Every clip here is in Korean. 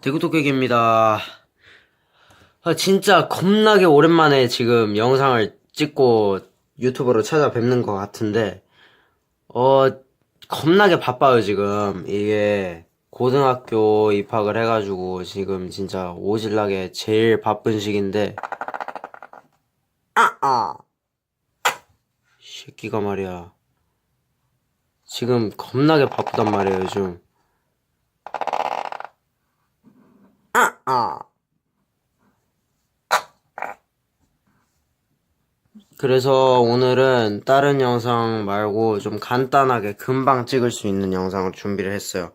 대구토끼입니다. 아, 진짜 겁나게 오랜만에 지금 영상을 찍고 유튜브로 찾아뵙는 것 같은데, 어, 겁나게 바빠요, 지금. 이게 고등학교 입학을 해가지고 지금 진짜 오질나게 제일 바쁜 시기인데, 아, 아. 이 새끼가 말이야. 지금 겁나게 바쁘단 말이에요, 요즘. 아, 아. 그래서 오늘은 다른 영상 말고 좀 간단하게 금방 찍을 수 있는 영상을 준비를 했어요.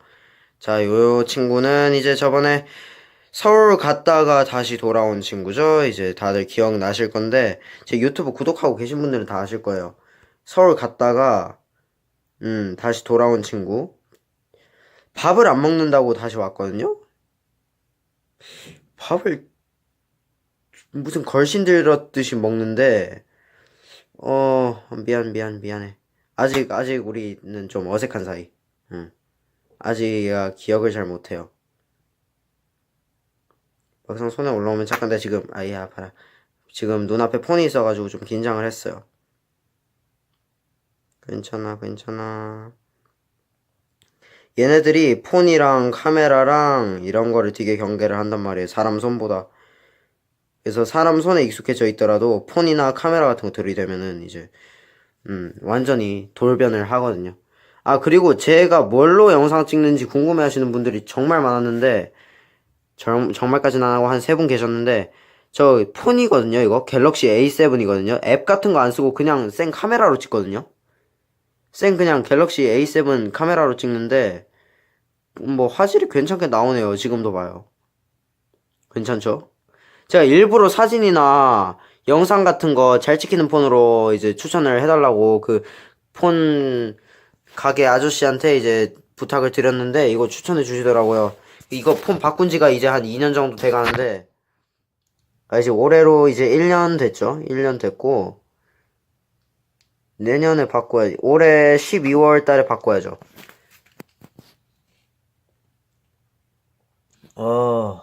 자, 요 친구는 이제 저번에 서울 갔다가 다시 돌아온 친구죠. 이제 다들 기억나실 건데, 제 유튜브 구독하고 계신 분들은 다 아실 거예요. 서울 갔다가, 음, 다시 돌아온 친구. 밥을 안 먹는다고 다시 왔거든요? 밥을 무슨 걸신 들었듯이 먹는데 어 미안 미안 미안해. 아직 아직 우리는 좀 어색한 사이. 응. 아직 기억을 잘 못해요. 막상 손에 올라오면 착한데 지금 아예 아파라. 지금 눈앞에 폰이 있어가지고 좀 긴장을 했어요. 괜찮아 괜찮아 얘네들이 폰이랑 카메라랑 이런 거를 되게 경계를 한단 말이에요. 사람 손보다. 그래서 사람 손에 익숙해져 있더라도 폰이나 카메라 같은 거 들이대면은 이제 음, 완전히 돌변을 하거든요. 아, 그리고 제가 뭘로 영상 찍는지 궁금해 하시는 분들이 정말 많았는데 정, 정말까지는 안 하고 한 세 분 계셨는데 저 폰이거든요, 이거. 갤럭시 A7이거든요. 앱 같은 거 안 쓰고 그냥 생 카메라로 찍거든요. 생 그냥 갤럭시 A7 카메라로 찍는데 뭐 화질이 괜찮게 나오네요. 지금도 봐요. 괜찮죠? 제가 일부러 사진이나 영상 같은 거 잘 찍히는 폰으로 이제 추천을 해달라고 그 폰 가게 아저씨한테 이제 부탁을 드렸는데 이거 추천해 주시더라고요. 이거 폰 바꾼 지가 이제 한 2년 정도 돼 가는데 아 이제 올해로 이제 1년 됐죠. 1년 됐고 내년에 바꿔야지. 올해 12월 달에 바꿔야죠. 어,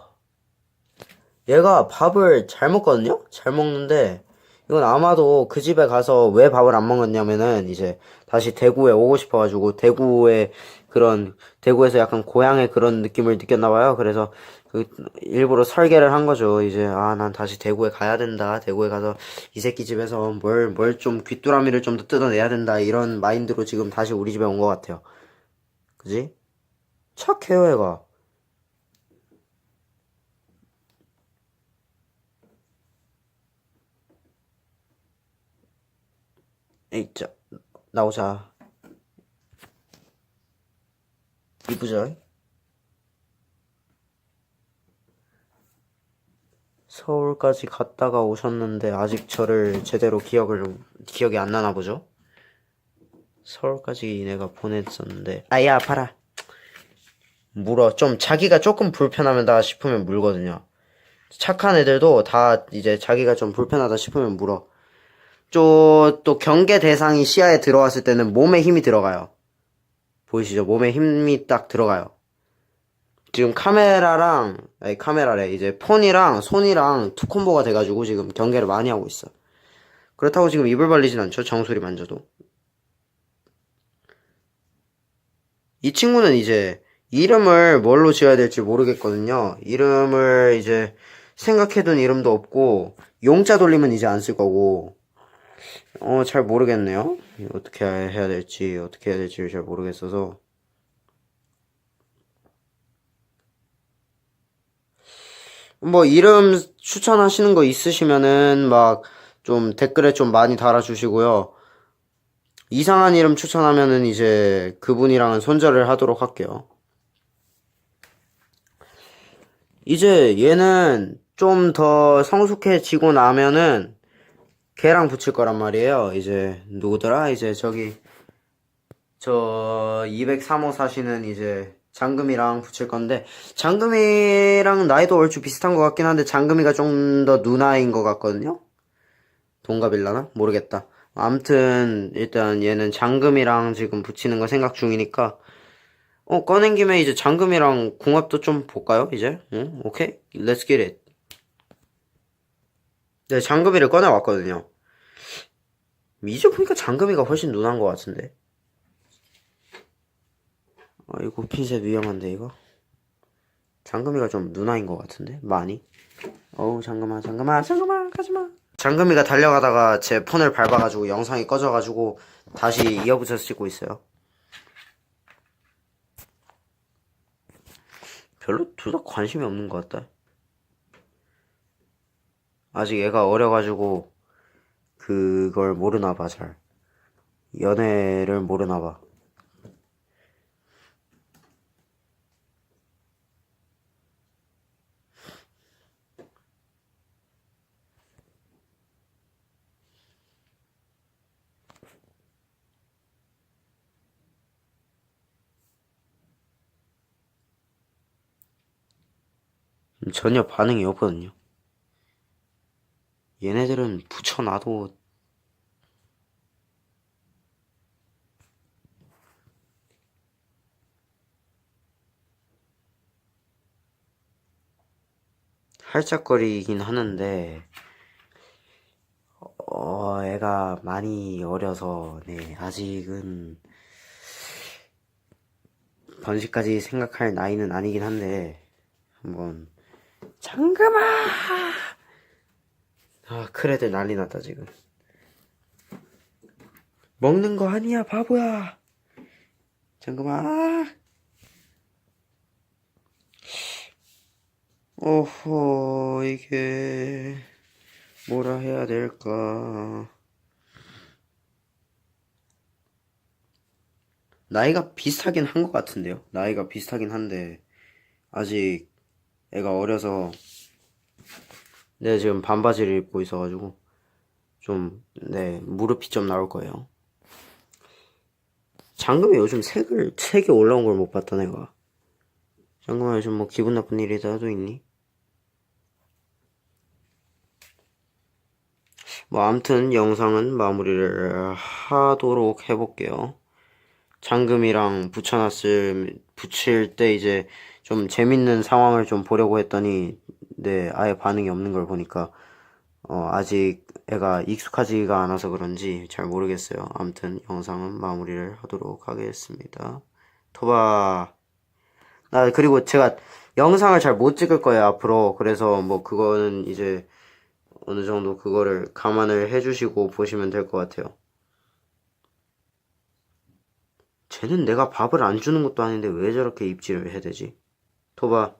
얘가 밥을 잘 먹거든요? 잘 먹는데, 이건 아마도 그 집에 가서 왜 밥을 안 먹었냐면은, 이제 다시 대구에 오고 싶어가지고, 대구에 그런, 대구에서 약간 고향의 그런 느낌을 느꼈나 봐요. 그래서, 그, 일부러 설계를 한 거죠. 이제, 아, 난 다시 대구에 가야 된다. 대구에 가서 이 새끼 집에서 뭘, 뭘 좀 귀뚜라미를 좀 더 뜯어내야 된다. 이런 마인드로 지금 다시 우리 집에 온 것 같아요. 그지? 착해요, 얘가. 에이, 자, 나오자. 이쁘죠? 서울까지 갔다가 오셨는데 아직 저를 제대로 기억을 기억이 안 나나 보죠? 서울까지 내가 보냈었는데 아야 아파라. 물어. 좀 자기가 조금 불편하다 싶으면 물거든요. 착한 애들도 다 이제 자기가 좀 불편하다 싶으면 물어. 또, 또 경계 대상이 시야에 들어왔을 때는 몸에 힘이 들어가요 보이시죠? 몸에 힘이 딱 들어가요 지금 카메라랑 아니 카메라래 이제 폰이랑 손이랑 투 콤보가 돼가지고 지금 경계를 많이 하고 있어. 그렇다고 지금 입을 벌리진 않죠. 정수리 만져도. 이 친구는 이제 이름을 뭘로 지어야 될지 모르겠거든요. 이름을 이제 생각해둔 이름도 없고 용자 돌리면 이제 안 쓸 거고 어 잘 모르겠네요. 어떻게 해야 될지 어떻게 해야 될지 잘 모르겠어서 뭐 이름 추천하시는 거 있으시면은 막 좀 댓글에 좀 많이 달아주시고요. 이상한 이름 추천하면은 이제 그분이랑은 손절을 하도록 할게요. 이제 얘는 좀 더 성숙해지고 나면은 걔랑 붙일 거란 말이에요. 이제 누구더라? 이제 저기 저 203호 사시는 이제 장금이랑 붙일 건데 장금이랑 나이도 얼추 비슷한 것 같긴 한데 장금이가 좀 더 누나인 것 같거든요. 동갑일라나? 모르겠다. 아무튼 일단 얘는 장금이랑 지금 붙이는 거 생각 중이니까 어, 꺼낸 김에 이제 잠금이랑 궁합도 좀 볼까요, 이제? 응? 오케이? Get it. 네, 잠금이를 꺼내 왔거든요. 이제 보니까 잠금이가 훨씬 누난 것 같은데. 아, 이거 핀셋 위험한데, 이거? 잠금이가 좀 누나인 것 같은데? 많이? 어우, 잠금아, 잠금아, 잠금아, 가지마. 잠금이가 달려가다가 제 폰을 밟아가지고 영상이 꺼져가지고 다시 이어붙여서 찍고 있어요. 별로 둘 다 관심이 없는 것 같다. 아직 애가 어려가지고 그걸 모르나 봐, 잘. 연애를 모르나 봐. 전혀 반응이 없거든요. 얘네들은 붙여놔도 할짝거리긴 하는데 어, 애가 많이 어려서 네, 아직은 번식까지 생각할 나이는 아니긴 한데 한번 잠깐만 아 크레들 난리 났다 지금. 먹는 거 아니야 바보야. 잠깐만. 오호 이게 뭐라 해야 될까. 나이가 비슷하긴 한 것 같은데요. 나이가 비슷하긴 한데 아직 애가 어려서 네 지금 반바지를 입고 있어가지고 좀 네 무릎이 좀 나올 거예요. 장금이 요즘 색을 색이 올라온 걸 못 봤다 내가. 장금아 요즘 뭐 기분 나쁜 일이라도 있니? 뭐 아무튼 영상은 마무리를 하도록 해볼게요. 장금이랑 붙여놨을 붙일 때 이제 좀 재밌는 상황을 좀 보려고 했더니 네 아예 반응이 없는 걸 보니까 어 아직 애가 익숙하지가 않아서 그런지 잘 모르겠어요. 아무튼 영상은 마무리를 하도록 하겠습니다. 토바 나 그리고 제가 영상을 잘 못 찍을 거예요 앞으로 그래서 뭐 그거는 이제 어느 정도 그거를 감안을 해주시고 보시면 될 것 같아요. 쟤는 내가 밥을 안 주는 것도 아닌데 왜 저렇게 입질을 해야 되지? 토바